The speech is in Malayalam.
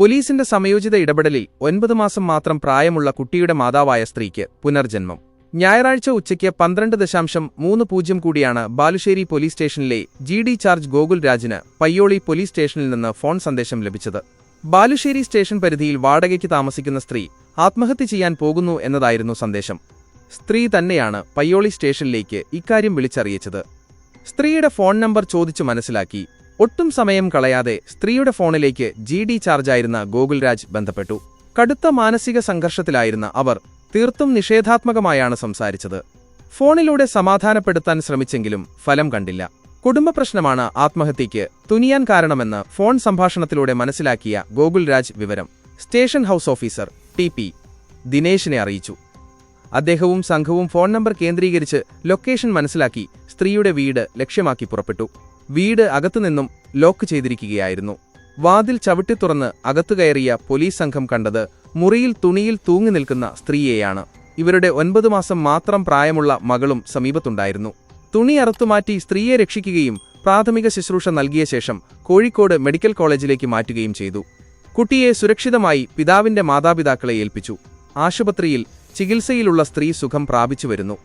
പോലീസിന്റെ സമയോചിത ഇടപെടലിൽ ഒൻപത് മാസം മാത്രം പ്രായമുള്ള കുട്ടിയുടെ മാതാവായ സ്ത്രീക്ക് പുനർജന്മം. ഞായറാഴ്ച ഉച്ചയ്ക്ക് പന്ത്രണ്ട് ദശാംശം മൂന്ന് പൂജ്യം കൂടിയാണ് ബാലുശ്ശേരി പോലീസ് സ്റ്റേഷനിലെ ജി ഡി ചാർജ് ഗോകുൽ രാജിന് പയ്യോളി പോലീസ് സ്റ്റേഷനിൽ നിന്ന് ഫോൺ സന്ദേശം ലഭിച്ചത്. ബാലുശ്ശേരി സ്റ്റേഷൻ പരിധിയിൽ വാടകയ്ക്ക് താമസിക്കുന്ന സ്ത്രീ ആത്മഹത്യ ചെയ്യാൻ പോകുന്നു എന്നതായിരുന്നു സന്ദേശം. സ്ത്രീ തന്നെയാണ് പയ്യോളി സ്റ്റേഷനിലേക്ക് ഇക്കാര്യം വിളിച്ചറിയിച്ചത്. സ്ത്രീയുടെ ഫോൺ നമ്പർ ചോദിച്ചു മനസ്സിലാക്കി ഒട്ടും സമയം കളയാതെ സ്ത്രീയുടെ ഫോണിലേക്ക് ജി ഡി ചാർജായിരുന്ന ഗോകുൽരാജ് ബന്ധപ്പെട്ടു. കടുത്ത മാനസിക സംഘർഷത്തിലായിരുന്ന അവർ തീർത്തും നിഷേധാത്മകമായാണ് സംസാരിച്ചത്. ഫോണിലൂടെ സമാധാനപ്പെടുത്താൻ ശ്രമിച്ചെങ്കിലും ഫലം കണ്ടില്ല. കുടുംബ പ്രശ്നമാണ് ആത്മഹത്യയ്ക്ക് തുനിയാൻ കാരണമെന്ന് ഫോൺ സംഭാഷണത്തിലൂടെ മനസ്സിലാക്കിയ ഗോകുൽരാജ് വിവരം. Station house officer T P ദിനേശിനെ അറിയിച്ചു. അദ്ദേഹവും സംഘവും ഫോൺ നമ്പർ കേന്ദ്രീകരിച്ച് ലൊക്കേഷൻ മനസ്സിലാക്കി സ്ത്രീയുടെ വീട് ലക്ഷ്യമാക്കി പുറപ്പെട്ടു. വീട് അകത്തുനിന്നും ലോക്ക് ചെയ്തിരിക്കുകയായിരുന്നു. വാതിൽ ചവിട്ടി തുറന്ന് അകത്തു കയറിയ പോലീസ് സംഘം കണ്ടത് മുറിയിൽ തുണിയിൽ തൂങ്ങി നിൽക്കുന്ന സ്ത്രീയെയാണ്. ഇവരുടെ ഒൻപത് മാസം മാത്രം പ്രായമുള്ള മകളും സമീപത്തുണ്ടായിരുന്നു. തുണി അറുത്തുമാറ്റി സ്ത്രീയെ രക്ഷിക്കുകയും പ്രാഥമിക ശുശ്രൂഷ നൽകിയ ശേഷം കോഴിക്കോട് മെഡിക്കൽ കോളേജിലേക്ക് മാറ്റുകയും ചെയ്തു. കുട്ടിയെ സുരക്ഷിതമായി പിതാവിന്റെ മാതാപിതാക്കളെ ഏൽപ്പിച്ചു. ആശുപത്രിയിൽ ചികിത്സയിലുള്ള സ്ത്രീ സുഖം പ്രാപിച്ചു വരുന്നു.